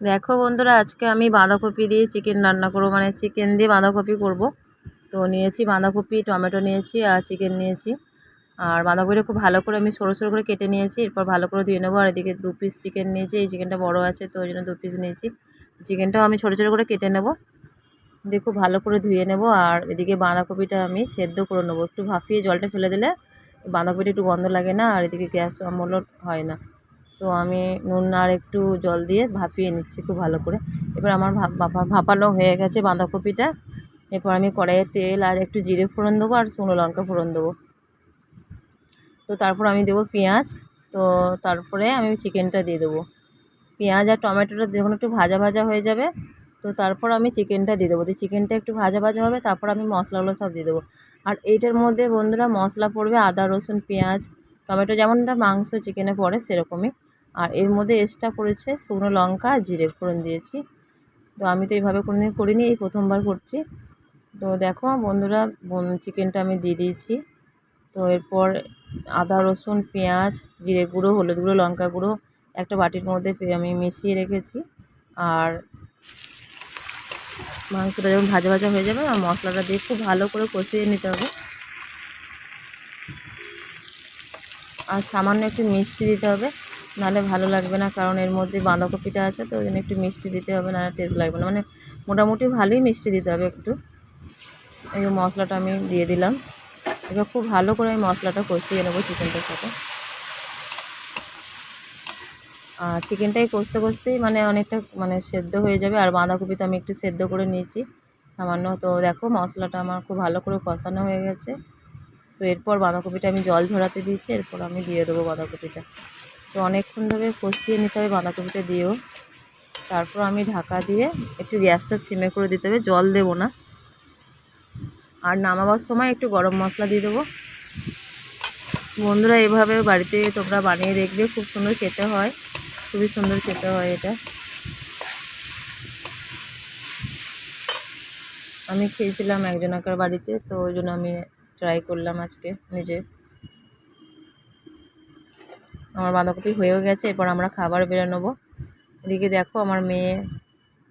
দেখো বন্ধুরা, আজকে আমি বাঁধাকপি দিয়ে চিকেন রান্না করব। মানে চিকেন দিয়ে বাঁধাকপি করব। তো নিয়েছি বাঁধাকপি, টমেটো নিয়েছি আর চিকেন নিয়েছি। আর বাঁধাকপিটা খুব ভালো করে আমি সরু সরু করে কেটে নিয়েছি। এরপর ভালো করে ধুয়ে নেব। আর এদিকে দু পিস চিকেন নিয়েছি। এই চিকেনটা বড় আছে, তো ওই জন্য দু পিস নিয়েছি। চিকেনটাও আমি ছোটো ছোটো করে কেটে নেব। দিয়ে খুব ভালো করে ধুয়ে নেব। আর এদিকে বাঁধাকপিটা আমি সেদ্ধ করে নেব। একটু ভাফিয়ে জলটা ফেলে দিলে বাঁধাকপিটা একটু গন্ধ লাগে না। আর এদিকে গ্যাস অম্বল হয় না। তো আমি নুন আর একটু জল দিয়ে ভাপিয়ে নিচ্ছি খুব ভালো করে। এবার আমার ভাপানো হয়ে গেছে বাঁধাকপিটা। এরপর আমি কড়াইয়ে তেল আর একটু জিরে ফোড়ন দেবো আর শুকনো লঙ্কা ফোড়ন দেবো। তো তারপর আমি দেবো পেঁয়াজ। তো তারপরে আমি চিকেনটা দিয়ে দেবো। পেঁয়াজ আর টমেটোটা যখন একটু ভাজা ভাজা হয়ে যাবে, তো তারপর আমি চিকেনটা দিয়ে দেবো। দিয়ে চিকেনটা একটু ভাজা ভাজা হবে, তারপর আমি মশলাগুলো সব দিয়ে দেবো। আর এইটার মধ্যে বন্ধুরা মশলা পড়বে আদা, রসুন, পেঁয়াজ টমেটো যেমনটা মাংস চিকেনে পড়ে সেরকমই। আর এর মধ্যে এক্সট্রা পড়েছে শুকনো লঙ্কা, জিরে ফোড়ন দিয়েছি। তো আমি তো এইভাবে কোনোদিন করিনি, এই প্রথমবার করছি। তো দেখো বন্ধুরা চিকেনটা আমি দিয়ে দিয়েছি। তো এরপর আদা, রসুন, পেঁয়াজ, জিরে গুঁড়ো, হলুদ গুঁড়ো, লঙ্কা গুঁড়ো একটা বাটির মধ্যে আমি মিশিয়ে রেখেছি। আর মাংসটা যখন ভাজা ভাজা হয়ে যাবে আর মশলাটা দিয়ে খুব ভালো করে কষিয়ে নিতে হবে। আর সামান্য একটু মিষ্টি দিতে হবে, নাহলে ভালো লাগবে না, কারণ এর মধ্যে বাঁধাকপিটা আছে, তো ওই জন্য একটু মিষ্টি দিতে হবে না টেস্ট লাগবে না। মানে মোটামুটি ভালোই মিষ্টি দিতে হবে একটু। এই মশলাটা আমি দিয়ে দিলাম। এবার খুব ভালো করে আমি মশলাটা কষিয়ে নেব চিকেনটার সাথে। আর চিকেনটাই কষতে কষতেই মানে অনেকটা মানে সেদ্ধ হয়ে যাবে, আর বাঁধাকপি তো আমি একটু সেদ্ধ করে নিয়েছি সামান্য। তো দেখো মশলাটা আমার খুব ভালো করে কষানো হয়ে গেছে। তো এরপর বাঁধাকপিটা আমি জল ঝরাতে দিয়েছি, এরপর আমি দিয়ে দেবো বাঁধাকপিটা। তো অনেকক্ষণ ধরে কষিয়ে নিতে হবে বাঁধাকপিটা দিয়েও। তারপর আমি ঢাকা দিয়ে একটু গ্যাসটা সিমে করে দিতে হবে, জল দেবো না। আর নামাবার সময় একটু গরম মশলা দিয়ে দেবো। বন্ধুরা, এভাবে বাড়িতে তোমরা বানিয়ে দেখবে, খুব সুন্দর খেতে হয়, খুবই সুন্দর খেতে হয় এটা। আমি খেয়েছিলাম একজনাকার বাড়িতে, তো ওই জন্য আমি ট্রাই করলাম আজকে নিজে। আমার বাঁধাকপি হয়েও গেছে, এরপর আমরা খাবার বেরো নেব। এদিকে দেখো আমার মেয়ে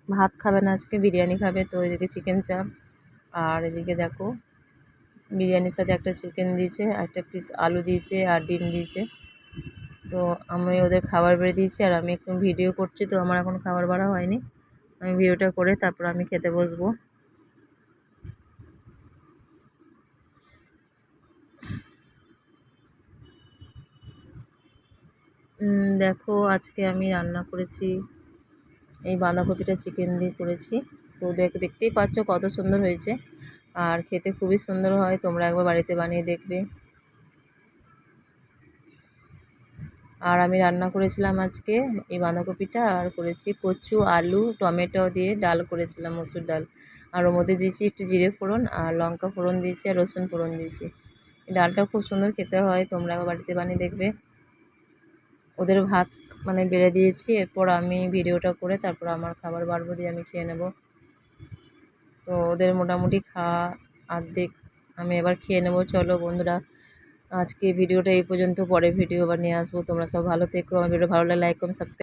ভাত খাবে না আজকে, বিরিয়ানি খাবে, তো এদিকে চিকেন চাপ। আর এদিকে দেখো বিরিয়ানির সাথে একটা চিকেন দিয়েছে, একটা পিস আলু দিয়েছে আর ডিম দিয়েছে। তো আমি ওদের খাবার বেড়ে দিয়েছি আর আমি একটু ভিডিও করছি, তো আমার এখন খাবার বাড়া হয়নি। আমি ভিডিওটা করে তারপর আমি খেতে বসবো। দেখো আজকে আমি রান্না করেছি, এই বাঁধাকপিটা চিকেন দিয়ে করেছি। তো দেখ, দেখতেই পাচ্ছ কত সুন্দর হয়েছে। আর খেতে খুবই সুন্দর হয়, তোমরা একবার বাড়িতে বানিয়ে দেখবে। আর আমি রান্না করেছিলাম আজকে এই বাঁধাকপিটা, আর করেছি কচু, আলু, টমেটো দিয়ে ডাল করেছিলাম, মসুর ডাল। আর ওর মধ্যে দিয়েছি একটু জিরে ফোড়ন, আর লঙ্কা ফোড়ন দিয়েছি, আর রসুন ফোড়ন দিয়েছি। ডালটা খুব সুন্দর খেতে হয়, তোমরা বাড়িতে বানিয়ে দেখবে। ওদের ভাত মানে বেড়ে দিয়েছি, এরপর আমি ভিডিওটা করে তারপর আমার খাবার বাড়বো দিয়ে আমি খেয়ে নেব। তো ওদের মোটামুটি খাওয়া অর্ধেক আমি এবার খেয়ে নেব। চলো বন্ধুরা, আজকে ভিডিওটা এই পর্যন্ত, পরে ভিডিও আবার নিয়ে আসব। তোমরা সব ভালো থেকো। আমার ভিডিও ভালো লাগে লাইক কমেন্ট সাবস্ক্রাইব